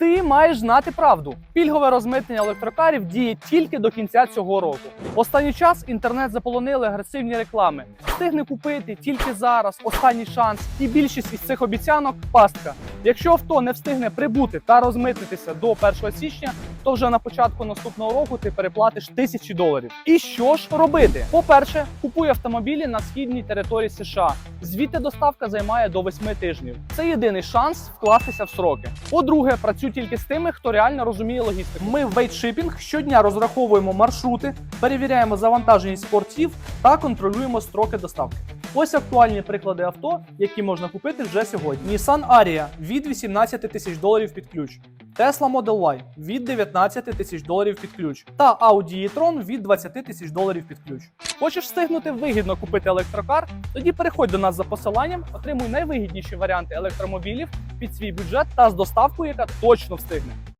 Ти маєш знати правду. Пільгове розмитнення електрокарів діє тільки до кінця цього року. Останній час інтернет заполонили агресивні реклами. Встигне купити тільки зараз, останній шанс. І більшість із цих обіцянок пастка. Якщо авто не встигне прибути та розмитнитися до 1 січня, то вже на початку наступного року ти переплатиш тисячі доларів. І що ж робити? По-перше, купуй автомобілі на східній території США. Звідти доставка займає до 8 тижнів. Це єдиний шанс вкластися в сроки. По-друге, працюй тільки з тими, хто реально розуміє логістику. Ми в Вейтшипінг щодня розраховуємо маршрути, перевіряємо завантаженість портів та контролюємо строки доставки. Ось актуальні приклади авто, які можна купити вже сьогодні. Nissan Ariya від 18 тисяч доларів під ключ. Tesla Model Y від 19 тисяч доларів під ключ та Audi e-tron від 20 тисяч доларів під ключ. Хочеш встигнути вигідно купити електрокар? Тоді переходь до нас за посиланням, отримуй найвигідніші варіанти електромобілів під свій бюджет та з доставкою, яка точно встигне.